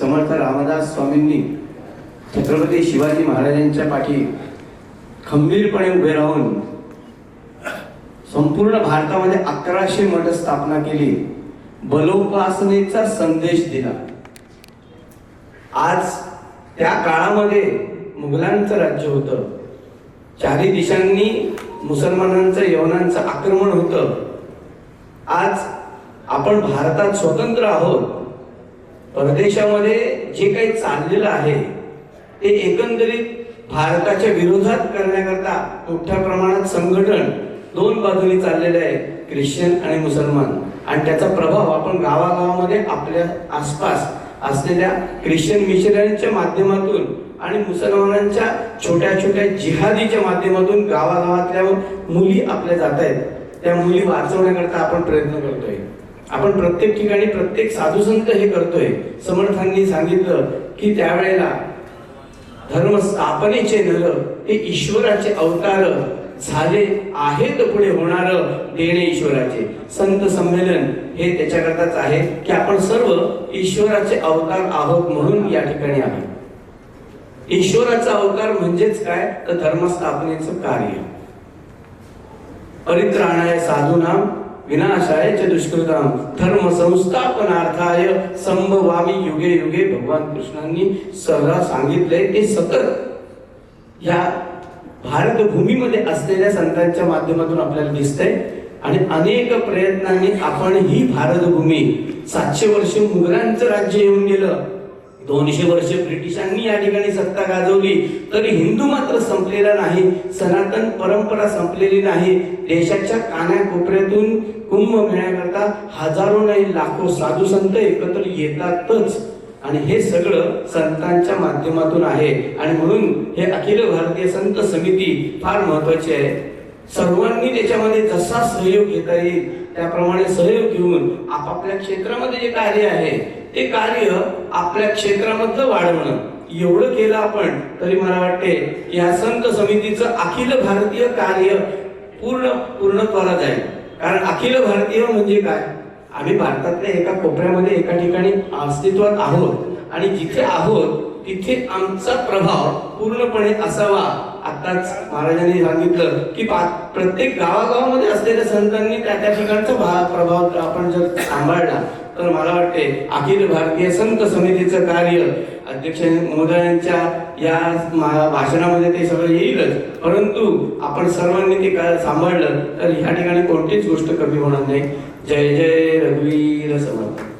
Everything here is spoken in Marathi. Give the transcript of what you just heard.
समर्थ रामदास स्वामींनी छत्रपती शिवाजी महाराजांच्या पाठी खंबीरपणे उभे राहून संपूर्ण भारतामध्ये अकराशे मठ स्थापना केली. बलोपासनेचा संदेश दिला. आज त्या काळामध्ये मुघलांचं राज्य होतं. चारी दिशांनी मुसलमानांचं यवनांचं आक्रमण होतं. आज आपण भारतात स्वतंत्र आहोत. परदेशामध्ये जे काही चाललेलं आहे ते एकंदरीत भारताच्या विरोधात करण्याकरता मोठ्या प्रमाणात संघटन दोन बाजूनी चाललेलं आहे ख्रिश्चन आणि मुसलमान. आणि त्याचा प्रभाव आपण गावागावामध्ये आपल्या आसपास असलेल्या ख्रिश्चन मिशनरीच्या माध्यमातून आणि मुसलमानांच्या छोट्या छोट्या जिहादीच्या माध्यमातून गावागावातल्या मुली आपल्या जात आहेत. त्या मुली वाचवण्याकरता आपण प्रयत्न करतोय. आपण प्रत्येक ठिकाणी प्रत्येक साधू संत हे करतोय. समर्थांनी सांगितलं की त्यावेळेला धर्म स्थापनेचे नर हे ईश्वराचे अवतार झाले आहेत पुढे होणार देणे ईश्वराचे. संत संमेलन हे त्याच्याकरताच आहे की आपण सर्व ईश्वराचे अवतार आहोत म्हणून या ठिकाणी आहे ईश्वराचा अवतार म्हणजेच काय? तर धर्मस्थापनेचं कार्य. परित्राणाय साधू नाम च दुष्कृताम धर्म संस्थापनार्थाय संभवामी युगे युगे भगवान कृष्णांनी सर्रा सांगितलंय. ते सतत या भारत भूमीमध्ये असलेल्या संतांच्या माध्यमातून आपल्याला दिसतंय. आणि अनेक प्रयत्नांनी आपण ही भारतभूमी सातशे वर्ष मुघलांचं राज्य येऊन गेलं. दोनशे वर्ष ब्रिटिशांनी या ठिकाणी सत्ता गाजवली. तरी हिंदू मात्र संपलेला नाही सनातन परंपरा संपलेली नाही. देशाच्या कानाकोपऱ्यातून कुंभ मिळण्याकरता हजारो नाही लाखो साधू संत एकत्र येतातच. आणि हे सगळं संतांच्या माध्यमातून आहे. आणि म्हणून हे अखिल भारतीय संत समिती फार महत्वाची आहे. सर्वांनी त्याच्यामध्ये जसा सहयोग घेता येईल त्याप्रमाणे सहयोग घेऊन आपापल्या क्षेत्रामध्ये जे कार्य आहे ते कार्य आपल्या क्षेत्रामधलं वाढवणं. एवढं केलं आपण तरी मला वाटते की संत समितीचं अखिल भारतीय कार्य पूर्ण पूर्णत्वाला जाईल. कारण अखिल भारतीय म्हणजे काय? आम्ही भारतातल्या एका कोपऱ्यामध्ये एका ठिकाणी अस्तित्वात आहोत. आणि जिथे आहोत तिथे आमचा प्रभाव पूर्णपणे असावा. आताच महाराजांनी सांगितलं की प्रत्येक गावागावामध्ये असलेल्या संतांनी त्या त्या ठिकाणचा प्रभाव आपण जर सांभाळला तर मला वाटते अखिल भारतीय संत समितीचं कार्य अध्यक्ष महोदयांच्या या भाषणामध्ये ते सगळं येईलच. परंतु आपण सर्वांनी ते का- सांभाळलं तर ह्या ठिकाणी कोणतीच गोष्ट कमी होणार नाही. जय जय रघुवीर समर्थ.